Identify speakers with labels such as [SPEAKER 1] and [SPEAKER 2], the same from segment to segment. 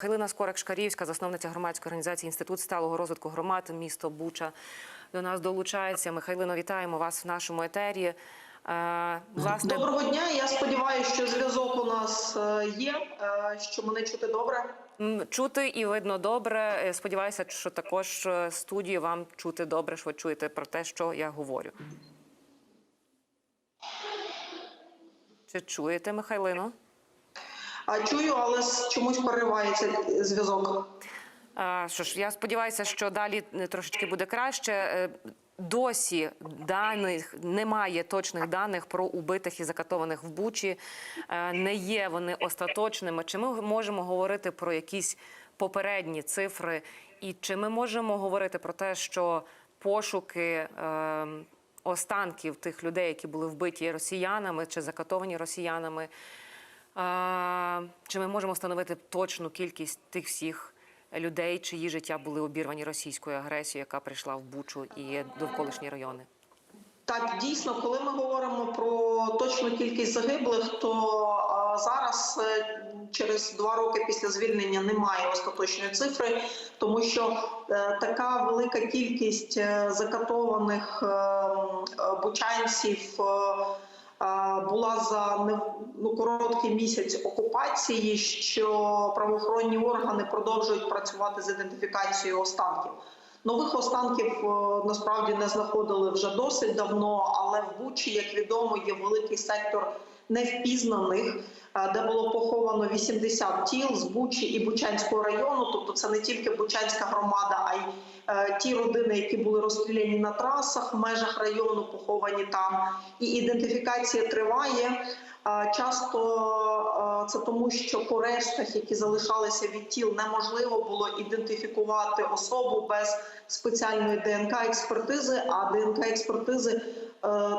[SPEAKER 1] Хайлина Скорик-Шкарівська, засновниця громадської організації Інститут сталого розвитку громад, місто Буча, до нас долучається. Михайлино, вітаємо вас в нашому етері. Е, Власне,
[SPEAKER 2] Доброго дня. Я сподіваюся, що зв'язок у нас е, є, е, що мене чути добре.
[SPEAKER 1] чути і видно добре. Сподіваюся, що також студії вам чути добре, що ви чуєте про те, що я говорю. Чи чуєте, Михайлино?
[SPEAKER 2] А чую, але чомусь переривається зв'язок.
[SPEAKER 1] Що ж, я сподіваюся, що далі е, трошечки буде краще. Е, Досі даних немає точних даних про убитих і закатованих в Бучі. Е, Не є вони остаточними. Чи ми можемо говорити про якісь попередні цифри? І чи ми можемо говорити про те, що пошуки е, останків тих людей, які були вбиті росіянами чи закатовані росіянами? Чи ми можемо встановити точну кількість тих всіх людей, чиї життя були обірвані російською агресією, яка прийшла в Бучу і довколишні райони?
[SPEAKER 2] Так, дійсно, коли ми говоримо про точну кількість загиблих, то зараз, е, через два роки після звільнення, немає остаточної цифри, тому що е, така велика кількість е, закатованих е, м, е, бучанців. Е, Була за ну, короткий місяць окупації, що правоохоронні органи продовжують працювати з ідентифікацією останків. Нових останків е, насправді не знаходили вже досить давно, але в Бучі, як відомо, є великий сектор невпізнаних, де було поховано 80 тіл з Бучі і Бучанського району. Тобто, це не тільки Бучанська громада, а й е, ті родини, які були розстріляні на трасах в межах району, поховані там. І ідентифікація триває. Часто е, це тому, що по рештах, які залишалися від тіл, неможливо було ідентифікувати особу без спеціальної ДНК експертизи. А ДНК експертизи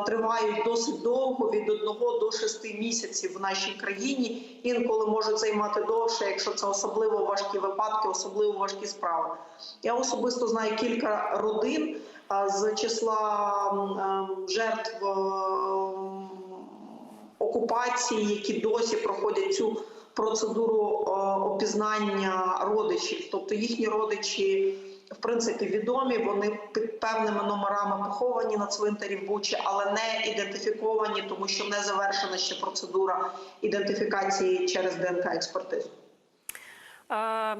[SPEAKER 2] тривають досить довго від одного до шести місяців в нашій країні. Інколи можуть займати довше, якщо це особливо важкі випадки, особливо важкі справи. Я особисто знаю кілька родин е, з числа е, жертв. е, окупації, які досі проходять цю процедуру е, опізнання родичів, тобто їхні родичі. В принципі, відомі, вони під певними номерами поховані на цвинтарі в Бучі, але не ідентифіковані, тому що не завершена ще процедура ідентифікації через ДНК експертизу.
[SPEAKER 1] Е,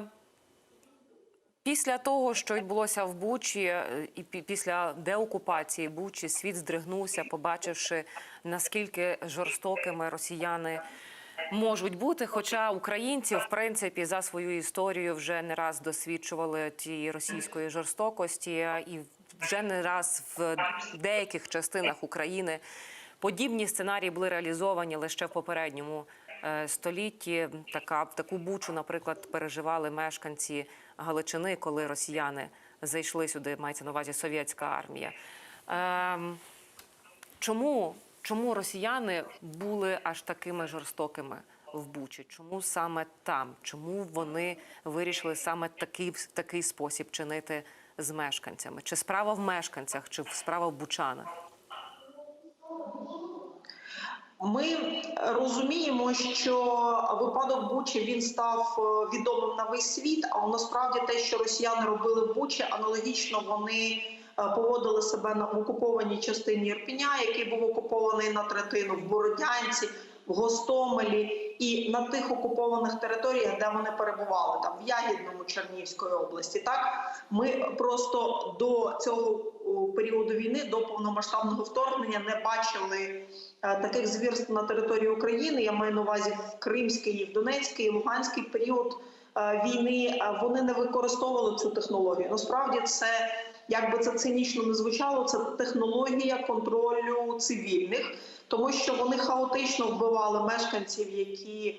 [SPEAKER 1] Після того, що відбулося в Бучі, е, і після деокупації Бучі, світ здригнувся, побачивши наскільки жорстокими росіяни можуть бути. Хоча українці, в принципі, за свою історію вже не раз досвідчували тієї російської жорстокості, і вже не раз в деяких частинах України подібні сценарії були реалізовані лише в попередньому е, столітті. Така таку бучу, наприклад, переживали мешканці Галичини, коли росіяни зайшли сюди. Мається на увазі совєтська армія. Ем, чому, чому росіяни були аж такими жорстокими в Бучі? Чому саме там? Чому вони вирішили саме такий, такий спосіб чинити з мешканцями? Чи справа в мешканцях, чи справа в бучанах?
[SPEAKER 2] Ми розуміємо, що випадок Бучі він став е, відомим на весь світ. А насправді те, що росіяни робили в Бучі, аналогічно вони поводили себе на окупованій частині Ірпіня, який був окупований на третину в Бородянці, в Гостомелі і на тих окупованих територіях, де вони перебували, там в Ягідному Чернігівської області. Так ми просто до цього періоду війни, до повномасштабного вторгнення, не бачили. Е, таких звірств на території України. Я маю на увазі в Кримський, і в Донецький, і Луганський період е, війни. е, Вони не використовували цю технологію. Насправді це. Як би це цинічно не звучало, це технологія контролю цивільних, тому що вони хаотично вбивали мешканців, які е,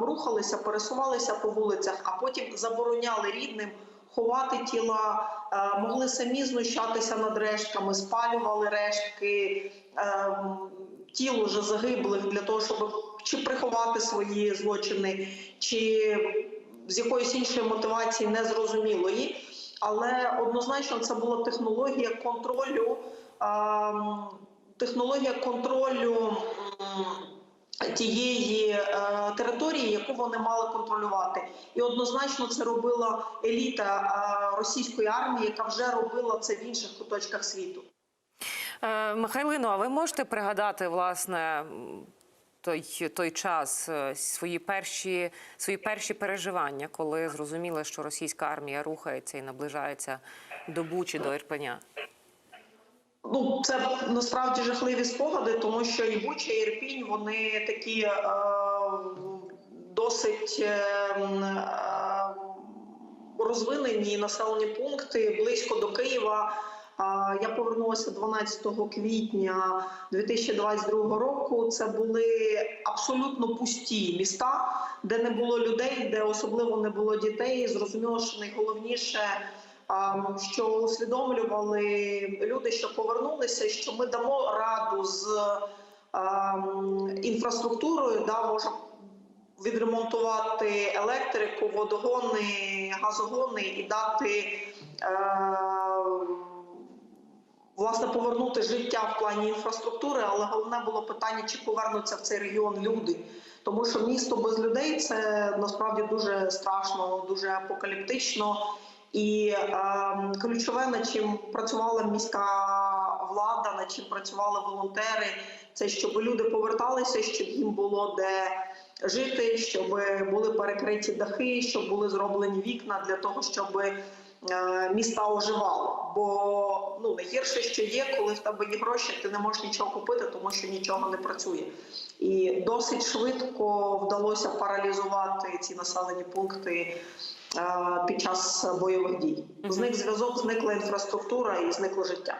[SPEAKER 2] рухалися, пересувалися по вулицях, а потім забороняли рідним ховати тіла, е, могли самі знущатися над рештками, спалювали рештки е, тіл уже загиблих для того, щоб чи приховати свої злочини, чи з якоїсь іншої мотивації незрозумілої. Але однозначно це була технологія контролю, ем, технологія контролю тієї е, території, яку вони мали контролювати, і однозначно це робила еліта е, російської армії, яка вже робила це в інших куточках світу.
[SPEAKER 1] Е, Михайлино, а ви можете пригадати власне той, той час, е, свої перші, свої перші переживання, коли зрозуміли, що російська армія рухається і наближається до Бучі, до Ірпеня?
[SPEAKER 2] Ну, це насправді жахливі спогади, тому що і Буча, і Ірпінь вони такі е, досить е, е, розвинені населені пункти близько до Києва. Я повернулася 12 квітня 2022 року. Це були абсолютно пусті міста, де не було людей, де особливо не було дітей. Зрозуміло, що найголовніше що усвідомлювали люди, що повернулися, що ми дамо раду з інфраструктурою, да, можемо відремонтувати електрику, водогони, газогони і дати. Е, Власне, повернути життя в плані інфраструктури, але головне було питання, чи повернуться в цей регіон люди. Тому що місто без людей це насправді дуже страшно, дуже апокаліптично. І е, ключове, над чим працювала міська влада, над чим працювали волонтери, це щоб люди поверталися, щоб їм було де жити, щоб були перекриті дахи, щоб були зроблені вікна для того, щоб міста оживали. Бо ну найгірше, що є, коли в тебе є гроші, ти не можеш нічого купити, тому що нічого не працює. І досить швидко вдалося паралізувати ці населені пункти е, під час бойових дій. Зник зв'язок, зникла інфраструктура і зникло життя.